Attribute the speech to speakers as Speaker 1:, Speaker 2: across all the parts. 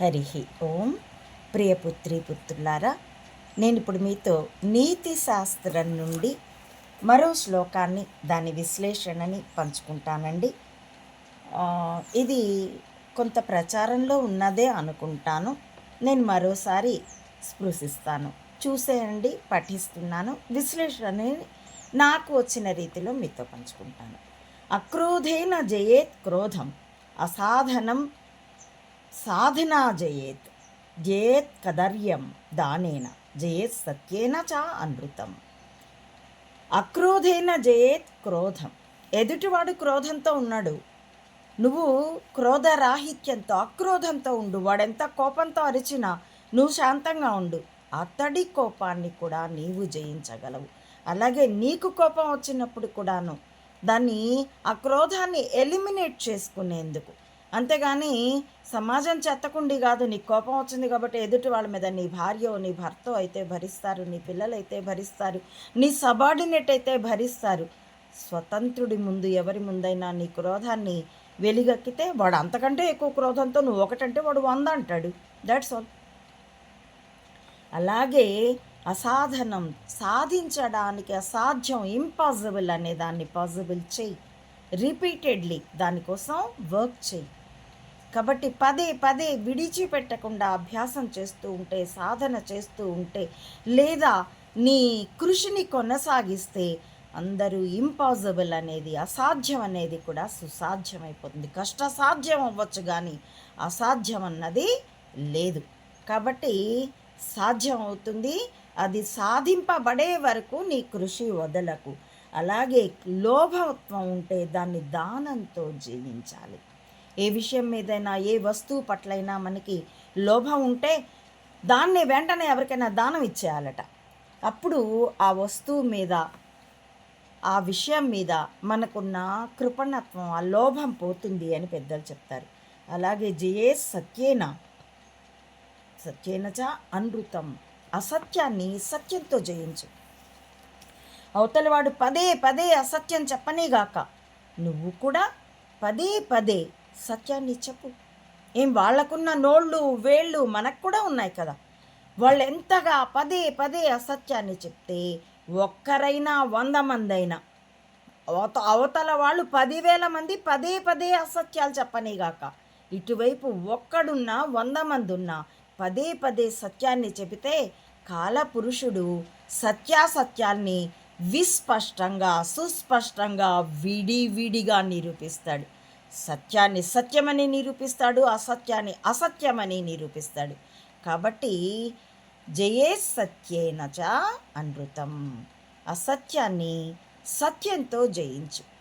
Speaker 1: హరి ఓం. ప్రియపుత్రి పుత్రులారా నేను ఇప్పుడు మీతో నీతి శాస్త్రం నుండి మరో శ్లోకాన్ని దాని విశ్లేషణని పంచుకుంటానండి. ఇది కొంత ప్రచారంలో ఉన్నదే అనుకుంటాను. నేను మరోసారి స్పృశిస్తాను. చూసేయండి పఠిస్తున్నాను. విశ్లేషణని నాకు వచ్చిన రీతిలో మీతో పంచుకుంటాను. అక్రోధేన జయేత్ క్రోధం అసాధనం సాధనా జయేత్ జయేత్ కదర్యం దానేన జయేత్ సత్యేన చ అనృతం అక్రోధేన జయేత్ క్రోధం. ఎదుటివాడు క్రోధంతో ఉన్నాడు. నువ్వు క్రోధరాహిత్యంతో అక్రోధంతో ఉండు. వాడెంత కోపంతో అరిచినా నువ్వు శాంతంగా ఉండు. అతడి కోపాన్ని కూడా నీవు జయించగలవు. అలాగే నీకు కోపం వచ్చినప్పుడు కూడాను దాన్ని ఆ క్రోధాన్ని ఎలిమినేట్ చేసుకునేందుకు అంతేగాని సమాజం చెత్తకుండి కాదు నీ కోపం వచ్చింది కాబట్టి ఎదుటి వాళ్ళ మీద నీ భార్య నీ భర్త అయితే భరిస్తారు నీ పిల్లలైతే భరిస్తారు నీ సబార్డినేట్ అయితే భరిస్తారు. స్వతంత్రుడి ముందు ఎవరి ముందైనా నీ క్రోధాన్ని వెలిగక్కితే వాడు అంతకంటే ఎక్కువ క్రోధంతో నువ్వు ఒకటంటే వాడు వంద అంటాడు. దాట్స్ ఆల్ అలాగే అసాధనం సాధించడానికి అసాధ్యం ఇంపాసిబుల్ అనే దాన్ని పాసిబుల్ చేయి. రిపీటెడ్లీ దానికోసం వర్క్ చేయి. కాబట్టి పదే పదే విడిచిపెట్టకుండా అభ్యాసం చేస్తూ ఉంటే సాధన చేస్తూ ఉంటే లేదా నీ కృషిని కొనసాగిస్తే అందరూ ఇంపాసిబుల్ అనేది అసాధ్యం అనేది కూడా సుసాధ్యమైపోతుంది. కష్టసాధ్యం అవ్వచ్చు కానీ అసాధ్యం అన్నది లేదు. కాబట్టి సాధ్యం అవుతుంది. అది సాధింపబడే వరకు నీ కృషి వదలకు. అలాగే లోభత్వం ఉంటే దాన్ని దానంతో జీవించాలి. ఏ విషయం మీదైనా ఏ వస్తువు పట్లైనా మనకి లోభం ఉంటే దాన్ని వెంటనే ఎవరికైనా దానం ఇచ్చేయాలట. అప్పుడు ఆ వస్తువు మీద ఆ విషయం మీద మనకున్న కృపణత్వం ఆ లోభం పోతుంది అని పెద్దలు చెప్తారు. అలాగే జయే సత్యేన. సత్యేనచ అనృతం అసత్యాన్ని సత్యంతో జయించు. అవతలవాడు పదే పదే అసత్యం చెప్పనేగాక నువ్వు కూడా పదే పదే సత్యాన్ని చెప్పు. ఏం వాళ్ళకున్న నోళ్ళు వేళ్ళు మనకు కూడా ఉన్నాయి కదా. వాళ్ళు ఎంతగా పదే పదే అసత్యాన్ని చెప్తే ఒక్కరైనా వంద మంది అయినా అవత అవతల వాళ్ళు పదివేల మంది పదే పదే అసత్యాలు చెప్పనేగాక ఇటువైపు ఒక్కడున్నా వంద మంది ఉన్నా పదే పదే సత్యాన్ని చెబితే కాలపురుషుడు సత్యాసత్యాల్ని విస్పష్టంగా సుస్పష్టంగా విడివిడిగా నిరూపిస్తాడు. సత్యాన్ని సత్యమని నిరూపిస్తాడు అసత్యాన్ని అసత్యమని నిరూపిస్తాడు. కాబట్టి జయే సత్యేనచ అనృతం అసత్యాన్ని సత్యంతో జయించు.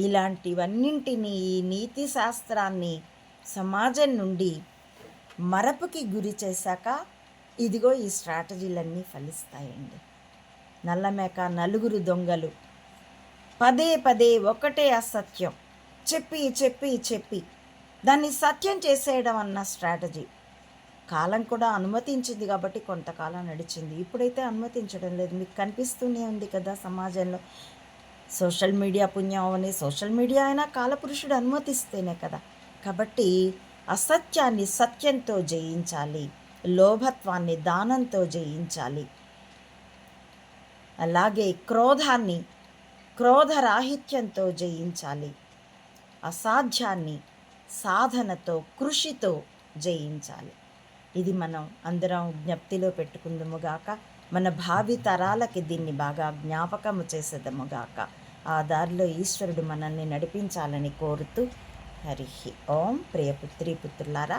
Speaker 1: ఇలాంటివన్నింటినీ ఈ నీతి శాస్త్రాన్ని సమాజం నుండి మరపుకి గురి చేశాక ఇదిగో ఈ స్ట్రాటజీలన్నీ ఫలిస్తాయండి. నల్లమేక నలుగురు దొంగలు. పదే పదే ఒకటే అసత్యం. చెప్పి చెప్పి చెప్పి. దాన్ని సత్యం చేసేయడం అన్న స్ట్రాటజీ. కాలం కూడా అనుమతించింది కాబట్టి కొంతకాలం నడిచింది. ఇప్పుడైతే అనుమతించడం లేదు. మీకు కనిపిస్తూనే ఉంది కదా సమాజంలో. సోషల్ మీడియా పుణ్యం అవని సోషల్ మీడియా అయినా కాలపురుషుడు అనుమతిస్తేనే కదా. కాబట్టి అసత్యాన్ని సత్యంతో జయించాలి. లోభత్వాన్ని దానంతో జయించాలి. అలాగే క్రోధాన్ని క్రోధరాహిత్యంతో జయించాలి. అసాధ్యాన్ని సాధనతో కృషితో జయించాలి. ఇది మనం అందరం జ్ఞప్తిలో పెట్టుకుందముగాక మన భావి తరాలకి దీన్ని బాగా జ్ఞాపకము చేసేదముగాక ఆ దారిలో ఈశ్వరుడు మనల్ని నడిపించాలని కోరుతూ హరి ఓం ప్రియపుత్రి పుత్రులారా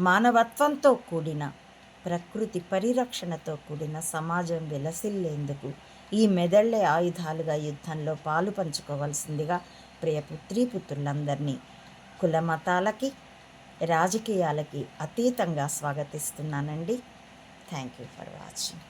Speaker 1: మానవత్వంతో కూడిన ప్రకృతి పరిరక్షణతో కూడిన సమాజం విలసిల్లేందుకు ఈ మెదళ్ళే ఆయుధాలుగా యుద్ధంలో పాలు పంచుకోవాల్సిందిగా ప్రియ పుత్రీ పుత్రులందరినీ కుల మతాలకి రాజకీయాలకి అతీతంగా స్వాగతిస్తున్నానండి. Thank you for watching